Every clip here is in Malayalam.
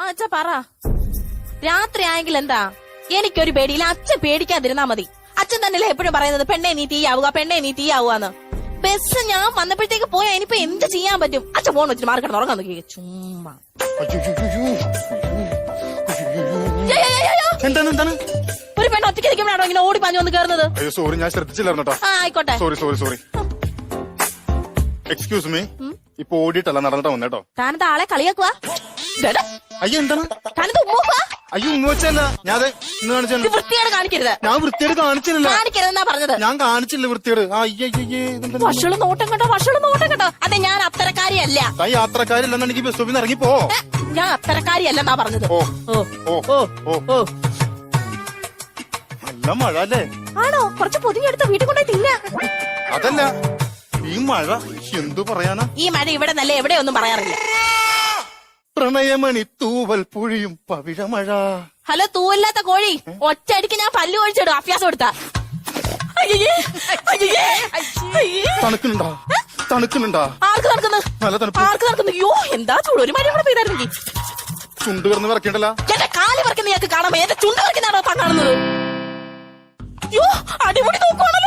ആ അച്ഛ പറ. രാത്രി ആയെങ്കിൽ എന്താ എനിക്കൊരു പേടിയില്ല. അച്ഛൻ പേടിക്കാതിരുന്നാ മതി. അച്ഛൻ തന്നെയല്ലേ എപ്പോഴും പറയുന്നത്? പെണ്ണെ നീ തീയാവുക പെണ്ണെ നീ തീയാവുകന്ന് ബസ് ഞാൻ വന്നപ്പോഴത്തേക്ക് പോയാ ഇനിയിപ്പോ എന്ത് ചെയ്യാൻ പറ്റും? അച്ഛൻ ഫോൺ വെച്ചിട്ട് മാർക്കറ്റ് ഉറങ്ങാൻ നോക്കി ചുമ്മാ. എന്താണ് എന്താണ്? ഒരു പെണ്ണ് ഒറ്റയ്ക്ക് നിൽക്കുമ്പോഴാണോ ഇങ്ങനെ ഓടി പാഞ്ഞു വന്ന് കയറുന്നത്? അയ്യോ സോറി ഞാൻ ശ്രദ്ധിച്ചില്ലായിരുന്നു കേട്ടോ. ആ ആയിക്കോട്ടെ. Sorry sorry sorry excuse me ഇപ്പൊ ഓടിയിട്ടല്ല നടന്നിട്ടാ വന്നേട്ടോ താനത് ആളെ കളിയാക്കുക അയ്യോ എന്താണ്? താനത് ഉമ്മൂക്കുക അയ്യോ ഉമ്മ ഞാൻ അതെ ഇന്ന് കാണിച്ചു വൃത്തിയാണ് കാണിക്കരുത്. ഞാൻ വൃത്തിയോട് കാണിച്ചില്ല കാണിക്കരുതെന്നാ പറഞ്ഞത്. ഞാൻ കാണിച്ചില്ല വൃത്തിയോട് ആ അയ്യേ അയ്യേ ഇതെന്താ? വഷൾ നോട്ടം കണ്ടോ? വഷൾ നോട്ടം കണ്ടോ? അതെ ഞാൻ അത്തരക്കാരിയല്ല. താൻ യാത്രക്കാരില്ലെന്നുണ്ടെങ്കിൽ ബസ് സ്റ്റോപ്പിൽ ഇറങ്ങി പോ ഏ, ഞാൻ അത്തരക്കാരിയല്ലെന്നാ പറഞ്ഞത്. ഓ ഓ ഓ ഓ ഓ ഓ. നല്ല മഴ അല്ലേ? ആണോ? കുറച്ച് പൊതിഞ്ഞെടുത്ത് വീട്ടിൽ കൊണ്ടുപോയി തിന്ന. അതല്ല ഈ മഴ എന്തു പറയാനാ? ഈ മഴ ഇവിടെ നല്ല എവിടെയൊന്നും പറയാറില്ല. പ്രണയമണി തൂവൽ പുഴിയും പവിഴമഴ. ഹലോ തൂവല്ലാത്ത കോഴി. ഒറ്റയടിക്ക് ഞാൻ പല്ല് ഒഴിച്ചിടും അഭ്യാസം എടുത്ത. തണുക്കുന്നുണ്ടോ? തണുക്കുന്നുണ്ടോ? ആർക്ക് നടക്കുന്നു നല്ല തണുപ്പ്. ആർക്ക് നടക്കുന്നു അയ്യോ എന്താ ചൂട്? ഒരു മഴ കൂടെ പെയ്തായിരുന്നെങ്കിൽ ചുണ്ട് കിടന്ന് വിറക്കണ്ടല്ല എന്റെ കാലി പറിക്കുന്ന ഞങ്ങൾക്ക് കാണാം ഏത് ചുണ്ട് പറിക്കുന്നാണോ താൻ കാണുന്നത് അയ്യോ അടിപൊളി നോക്കുവാണല്ലോ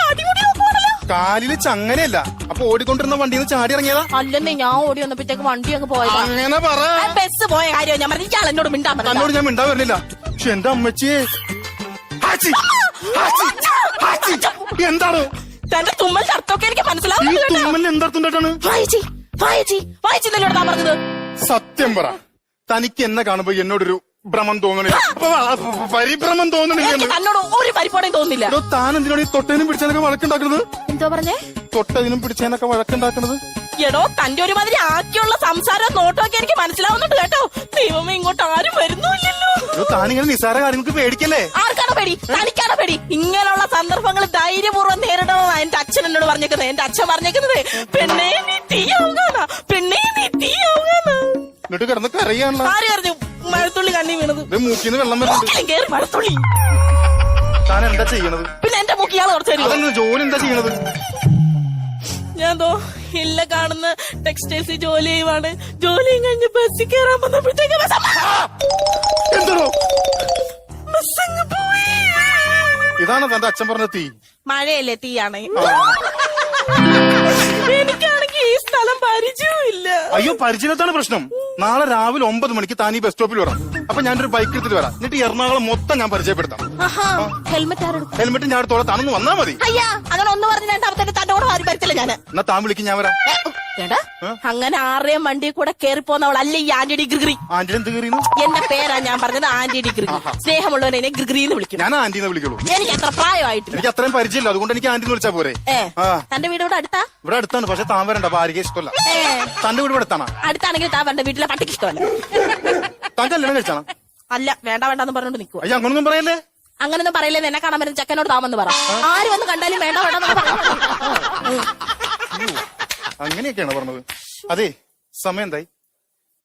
കാലിൽ ചങ്ങനയല്ല. അപ്പൊ ഓടിക്കൊണ്ടിരുന്ന വണ്ടിയിൽ നിന്ന് ചാടി ഇറങ്ങിയതാ. അല്ലെന്നേ ഞാൻ ഓടി വന്നപ്പോഴത്തേക്ക് വണ്ടി അങ്ങ് പോയതാ. അങ്ങനെ പറ. ആ ബസ് പോയ കാര്യം? ഞാൻ പറഞ്ഞു ഇയാൾ എന്നോട് മിണ്ടാൻ തന്നോട് പറഞ്ഞു ഞാൻ മിണ്ടാ വരുന്നില്ല പക്ഷെ എന്റെ അമ്മച്ചിയെ. ഹാച്ചി, ഹാച്ചി. എന്താണ്? തന്റെ തുമ്മൽ അർത്ഥമൊക്കെ എനിക്ക് ഈ മനസ്സിലാവുന്നില്ല തുമ്മലിന് എന്തർത്ഥണ്ടാണ് വായിച്ചി വായിച്ചി വായിച്ചി എന്നോട് താൻ പറഞ്ഞത്? സത്യം പറ. തനിക്ക് എന്നെ കാണുമ്പോ എന്നോടൊരു ഭ്രമം തോന്നണില്ല പരിഭ്രമം തോന്നണില്ല തന്നോട് ഒരു പരിപ്പോടെയും താൻ എന്തിനാണ് ഈ തൊട്ടതിനും പിടിച്ചതിനൊക്കെ വഴക്കുണ്ടാക്കുന്നത്? എന്തോ പറഞ്ഞേ? തൊട്ടതിനും പിടിച്ചതിനൊക്കെ വഴക്കുണ്ടാക്കുന്നത്? എടോ തന്റെ ഒരുമാതിരി ആക്കിയുള്ള സംസാരം നോട്ടമൊക്കെ എനിക്ക് മനസ്സിലാവുന്നുണ്ട് കേട്ടോ. ദൈവമേ ഇങ്ങോട്ട് ആരും വരുന്നില്ലല്ലോ താനിങ്ങനെ നിസാര കാര്യങ്ങൾക്ക് പേടിക്കല്ലേ? ആർക്കാണോ പേടി? തനിക്കാണോ പേടി? ഇങ്ങനെയുള്ള സന്ദർഭങ്ങൾ ധൈര്യപൂർവം നേരിടണമെന്നാ എന്റെ അച്ഛൻ എന്നോട് പറഞ്ഞേക്കുന്നത് എന്റെ അച്ഛൻ പറഞ്ഞേക്കുന്നത് പെണ്ണേ നീ തീയാവുക പെണ്ണേ നീ തീയാവുക എന്നിട്ട് കിടന്ന് കരയാണല്ലോ. ആര് കണ്ണി മൂക്കിന്ന് വെള്ളം വരുന്നുണ്ട്. കേറി മഴത്തുള്ളി താൻ എന്താ ചെയ്യണത്? പിന്നെ എന്റെ മൂക്കി ഇയാൾ കുറച്ച് തരുമോ ജോലി എന്താ ചെയ്യണത്? ഞാൻ ദോ ഇല്ല കാണുന്ന ടെക്സ്റ്റൈൽസ് ജോലി ചെയ്യുവാണ്. ജോലിയും കഴിഞ്ഞ് ബസ്സിൽ കയറാൻ വന്നപ്പോഴത്തേക്ക് ബസ്! എന്താണോ ബസ് അങ്ങ് പോയി. ഇതാണ് തന്റെ അച്ഛൻ പറഞ്ഞ തീ? മഴയല്ലേ തീയാണ്. പരിചയമില്ല അയ്യോ പരിചയത്താണ് പ്രശ്നം. നാളെ രാവിലെ ഒമ്പത് മണിക്ക് താൻ ഈ ബസ് സ്റ്റോപ്പിൽ വരാം അപ്പൊ ഞാനൊരു ബൈക്ക് എടുത്തിട്ട് വരാം. എന്നിട്ട് എറണാകുളം മൊത്തം ഞാൻ പരിചയപ്പെടുത്താം. ഹെൽമെറ്റ് ആരെടുക്കും ഹെൽമെറ്റ് ഞാൻ അടുത്തോളം താനൊന്ന് വന്നാ മതി. അയ്യാ അങ്ങനെ ഒന്ന് പറഞ്ഞ് രണ്ടാമത്തെ ആരും ഞാൻ. എന്നാ താൻ വിളിക്കും ഞാൻ വരാം. അങ്ങനെ ആരുടെയും വണ്ടി കൂടെ കേറി പോന്നവൾ അല്ല ഈ ആന്റി ഡിഗ്രി ആന്റി എന്ത് കയറിയുന്നു എന്റെ പേരാ ഞാൻ പറഞ്ഞത് ആന്റി ഡിഗ്രി സ്നേഹമുള്ളവനെ ഗ്രിഗ്രി എന്ന് വിളിക്കും ഞാൻ ആന്റിന്ന് വിളിക്കുള്ളൂ. എനിക്ക് അത്ര പ്രായമായിട്ട് എനിക്ക് അത്രയും പരിചയമില്ല. അതുകൊണ്ട് എനിക്ക് ആന്റിന്ന് വിളിച്ചാ പോരെ. തന്റെ വീട് ഇവിടെ അടുത്താ? ഇവിടെ അടുത്താണ്. പക്ഷെ താൻ വരണ്ട. അപ്പൊ ഇഷ്ടമല്ല. തന്റെ വീട് ഇവിടെ അടുത്താണ്. അടുത്താണെങ്കിൽ താൻ വരണ്ട. വീട്ടിലെ പട്ടിക്ക് ഇഷ്ടമല്ല. താൻ കല്യാണം കഴിച്ചാണ്? അല്ല വേണ്ട വേണ്ടെന്ന് പറഞ്ഞോണ്ട് നിൽക്കുക അയ്യോ അങ്ങനൊന്നും പറയല്ലേ? അങ്ങനൊന്നും പറയില്ലേ? എന്നെ കാണാൻ വരുന്ന ചെക്കനോട് താമെന്ന് പറ. ആര് വന്ന് കണ്ടാലും വേണ്ട വേണ്ടെന്ന് പറഞ്ഞു അങ്ങനെയൊക്കെയാണ് പറഞ്ഞത്? അതെ സമയം എന്തായി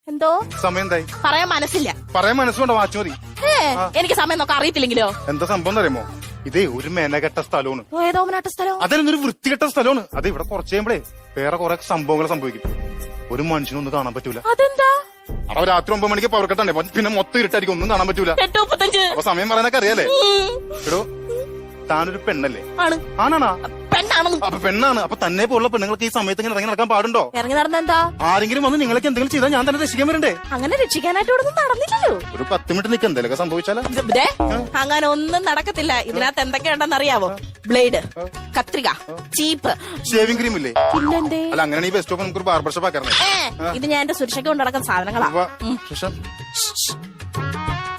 എന്തോ? സമയം എന്തായി പറയാൻ മനസ്സില്ല. പറയാൻ മനസ്സുണ്ടോ വാച്ച് മതി? എനിക്ക് സമയം നോക്കാൻ അറിയത്തില്ലെങ്കിലോ? എന്താ സംഭവം അറിയുമോ ഇതേ ഒരു മേനകെട്ട സ്ഥലമാണ്. അതിലൊരു വൃത്തികെട്ട സ്ഥലമാണ്. അതെ ഇവിടെ കുറച്ച് കഴിയുമ്പോഴേ വേറെ കുറെ സംഭവങ്ങൾ സംഭവിക്കും. ഒരു മനുഷ്യനൊന്നും കാണാൻ പറ്റൂല. അതെന്താ? അവിടെ രാത്രി ഒമ്പത് മണിക്ക് പവർ പിന്നെ മൊത്തം ഇരുട്ടായിരിക്കും ഒന്നും കാണാൻ പറ്റൂല. അപ്പൊ സമയം പറയാനൊക്കെ അറിയാലേ. എടോ താനൊരു പെണ്ണല്ലേ? ആണ്. ആണാണാ? പെണ്ണാണെന്ന്. അപ്പൊ പെണ്ണാണ്. അപ്പൊ തന്നെ പോലുള്ള പെണ്ണുങ്ങൾക്ക് ഈ സമയത്ത് ഇങ്ങനെ ഇറങ്ങി നടക്കാൻ പാടുണ്ടോ? ഇറങ്ങി നടന്ന എന്താ ആരെങ്കിലും വന്ന് നിങ്ങൾക്ക് എന്തെങ്കിലും ചെയ്താൽ ഞാൻ തന്നെ രക്ഷിക്കാൻ വരണ്ടേ? അങ്ങനെ രക്ഷിക്കാനായിട്ട് ഇവിടെ ഒന്നും നടന്നില്ലല്ലോ. ഒരു പത്ത് മിനിറ്റ് നിൽക്കുക എന്തെങ്കിലും സംഭവിച്ചാലോ? ദേ, അങ്ങനെ ഒന്നും നടക്കത്തില്ല. ഇതിനകത്ത് എന്തൊക്കെയുണ്ടെന്ന് അറിയാവോ? ബ്ലേഡ് കത്രിക ചീപ്പ്. ഷേവിംഗ് ക്രീം ഇല്ലേ? പിന്നെന്തേ? അല്ല അങ്ങനെയാണ് ഈ ബെസ്റ്റ് ഓഫ് നമുക്ക് ഒരു ബാർബർ ഷോപ്പ് ഇത് ഞാൻ എന്റെ സുരക്ഷയ്ക്ക് കൊണ്ടടക്കുന്ന സാധനങ്ങളാ.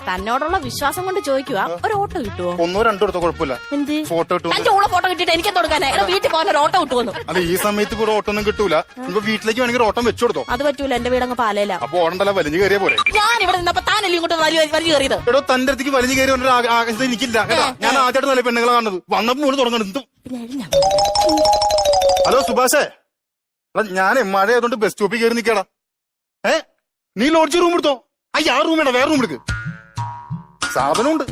തന്നോടുള്ള വിശ്വാസം കൊണ്ട് ചോദിക്കുക ഒരു ഓട്ടോ കിട്ടുമോ ഒന്നോ രണ്ടോ എടുത്തോ കുഴപ്പമില്ല. എന്ത്? ഫോട്ടോ കിട്ടും ഓളെ ഫോട്ടോ കിട്ടിയിട്ട് എനിക്ക് കൊടുക്കാനേ? എടാ വീട്ടിൽ പോകാൻ ഒരു ഓട്ടോ കിട്ടുമോ അല്ല ഈ സമയത്ത് കൂടെ ഓട്ടോ ഒന്നും കിട്ടൂല ഇപ്പൊ വീട്ടിലേക്ക് വേണമെങ്കിൽ ഓട്ടം വെച്ചു കൊടുത്തോ. അത് പറ്റൂല എന്റെ വീടങ്ങ് പാലയില. അപ്പൊ ഓടണ്ടല്ല വലിഞ്ഞു കയറിയ പോലെ ഞാൻ ഇവിടെ നിന്നപ്പോ താനല്ലേ ഇങ്ങോട്ട് വലിയ വലിയ കയറിയത്? എടോ തന്റെ അടുത്തേക്ക് വലിഞ്ഞു കയറി ഒരു ആ- ആകാശത്ത് എനിക്കില്ല. കേട്ടാ ഞാൻ ആദ്യമായിട്ട് നല്ല പെണ്ണുങ്ങളെ കാണുന്നത്. വന്നപ്പോ തുടങ്ങണം. എന്തും. ഹലോ സുഭാഷേ. ഞാൻ ഞാനേ മഴ ആയതുകൊണ്ട് ബസ് സ്റ്റോപ്പിൽ കയറി നിൽക്കടാ ഏ? നീ ലോഡ്ജ് റൂം എടുത്തോ? അയ്യ ആ റൂം വേണ്ട വേറെ റൂം എടുക്ക്. സാധനമുണ്ട്.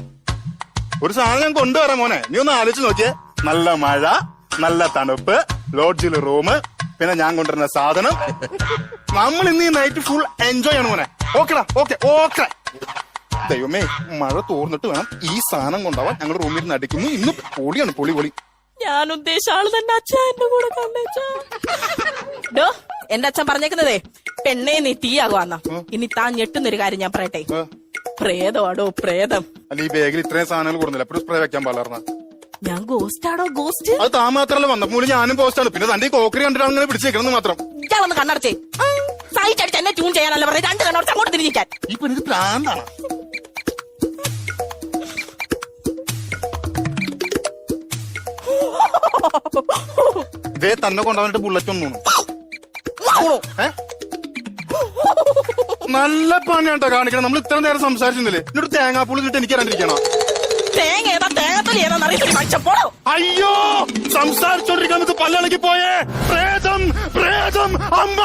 ഒരു സാധനം ഞാൻ കൊണ്ടുവരാം മോനെ. നീ ഒന്ന് ആലോചിച്ച് നോക്കിയേ. നല്ല മഴ നല്ല തണുപ്പ് ലോഡ്ജിൽ റൂം പിന്നെ ഞാൻ കൊണ്ടുവരുന്ന സാധനം. നമ്മൾ ഇന്ന് ഈ നൈറ്റ് ഫുൾ എൻജോയ് ആണ് മോനെ. ഓക്കെടാ ഓക്കെ ഓക്കെ ദൈവമേ മഴ തോർന്നിട്ട് വേണം ഈ സാധനം കൊണ്ടാവാൻ ഞങ്ങൾ റൂമിൽ നിന്ന് അടിക്കുന്നു. ഇന്ന് പൊളിയാണ് പൊളി പൊളി. ഞാൻ ഉദ്ദേശിച്ച ആൾ തന്നെ അച്ഛ എന്റെ കൂടെ കണ്ടേച്ചാ ഡോ എന്റെ അച്ഛൻ പറഞ്ഞേക്കുന്നതേ പെണ്ണേ നീ തീയാകുവാന്ന. ഇനി താൻ ഞെട്ടുന്നൊരു കാര്യം ഞാൻ പറയട്ടെ. ഏ, പ്രേതമാടോ പ്രേതം. അല്ല ഈ ബാഗിൽ ഇത്രയും സാധനങ്ങൾ കൊടുന്നില്ല. എപ്പോഴും സ്പ്രേ വെക്കാൻ പാടില്ലായിരുന്ന. ഞാൻ ഗോസ്റ്റ് ആണോ ഗോസ്റ്റ് അത് താൻ മാത്രല്ല വന്നപ്പോൾ ഞാനും ഗോസ്റ്റ് ആണ്. പിന്നെ തന്റെ ഈ കോക്കറി കണ്ടിട്ടാണ് അങ്ങനെ പിടിച്ചേക്കണം മാത്രം. ഇയാളൊന്ന് കണ്ണടച്ചേ. സൈറ്റ് അടിച്ച് എന്നെ ട്യൂൺ ചെയ്യാനല്ല പറഞ്ഞു രണ്ട് കണ്ണടച്ച് അങ്ങോട്ട് തിരിഞ്ഞിക്കാൻ ഇപ്പൊ ഇത് പ്രാന്താണ്. ഇതേ തന്നെ കൊണ്ടുവന്നിട്ട് ബുള്ളറ്റ് ഒന്നും ഏ? നല്ല പണിയാട്ടോ കാണിക്കണം നമ്മൾ ഇത്ര നേരം സംസാരിച്ചില്ലേ എന്നിട്ട് തേങ്ങാപ്പൂളി കിട്ടി എനിക്ക് അറിഞ്ഞിരിക്കണം തേങ്ങ ഏതാ? തേങ്ങത്തലി ഏതാന്ന് അറിയത്തില്ല. മനുഷ്യ അയ്യോ! സംസാരിച്ചോണ്ടിരിക്കാൻ പല്ലളക്കി പോയേ. പ്രേതം പ്രേതം അമ്മ!